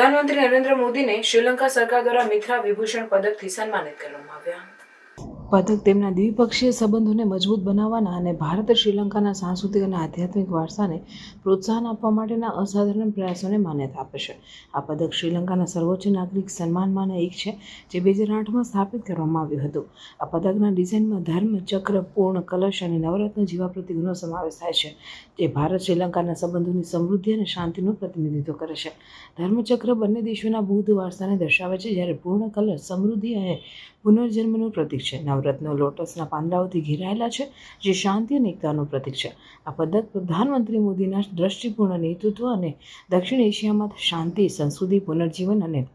પ્રધાનમંત્રી નરેન્દ્ર મોદીને શ્રીલંકા સરકાર દ્વારા મિથ્રા વિભૂષણ પદકથી સન્માનિત કરવામાં આવ્યા. પદક તેમના દ્વિપક્ષીય સંબંધોને મજબૂત બનાવવાના અને ભારત શ્રીલંકાના સાંસ્કૃતિક અને આધ્યાત્મિક વારસાને પ્રોત્સાહન આપવા માટેના અસાધારણ પ્રયાસોને માન્યતા આપે છે. આ પદક શ્રીલંકાના સર્વોચ્ચ નાગરિક સન્માનમાંના એક છે, જે બે હજાર આઠમાં સ્થાપિત કરવામાં આવ્યું હતું. આ પદકના ડિઝાઇનમાં ધર્મ, ચક્ર, પૂર્ણ, કલશ અને નવરત્ન જેવા પ્રતિકનો સમાવેશ થાય છે, જે ભારત, શ્રીલંકાના સંબંધોની સમૃદ્ધિ અને શાંતિનું પ્રતિનિધિત્વ કરે છે. ધર્મચક્ર બંને દેશોના બૌદ્ધ વારસાને દર્શાવે છે, જ્યારે પૂર્ણ, કલશ, સમૃદ્ધિ અને પુનર્જન્મનું પ્રતીક છે. નવરત્નો લોટસના પાંદડાઓથી ઘેરાયેલા છે, જે શાંતિ અને એકતાનું પ્રતીક છે. આ પદક પ્રધાનમંત્રી મોદીના દ્રષ્ટિપૂર્ણ નેતૃત્વ અને દક્ષિણ એશિયામાં શાંતિ, સંસ્કૃતિ, પુનર્જીવન અને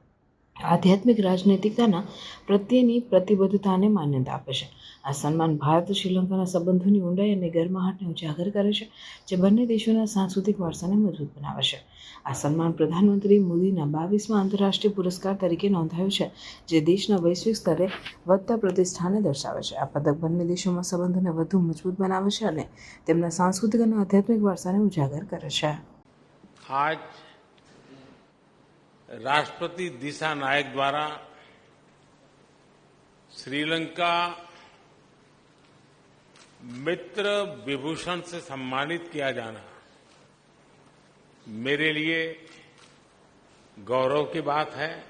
આધ્યાત્મિક રાજનૈતિકતાના પ્રત્યેની પ્રતિબદ્ધતાને માન્યતા આપે છે. આ સન્માન ભારત, શ્રીલંકાના સંબંધોની ઊંડાઈ અને ગરમાહટને ઉજાગર કરે છે, જે બંને દેશોના સાંસ્કૃતિક વારસાને મજબૂત બનાવે છે. આ સન્માન પ્રધાનમંત્રી મોદીના બાવીસમાં આંતરરાષ્ટ્રીય પુરસ્કાર તરીકે નોંધાયું છે, જે દેશના વૈશ્વિક સ્તરે વધતા પ્રતિષ્ઠાને દર્શાવે છે. આ પદક બંને દેશોમાં સંબંધોને વધુ મજબૂત બનાવે છે અને તેમના સાંસ્કૃતિક અને આધ્યાત્મિક વારસાને ઉજાગર કરે છે. आज राष्ट्रपति दिशा नायक द्वारा श्रीलंका मित्र विभूषण से सम्मानित किया जाना। मेरे लिए गौरव की बात है।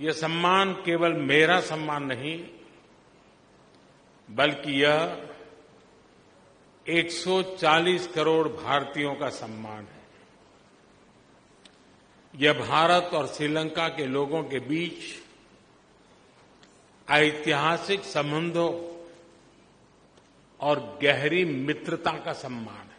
यह सम्मान केवल मेरा सम्मान नहीं, बल्कि यह 140 करोड़ भारतीयों का सम्मान है। यह भारत और श्रीलंका के लोगों के बीच ऐतिहासिक संबंधों और गहरी मित्रता का सम्मान है।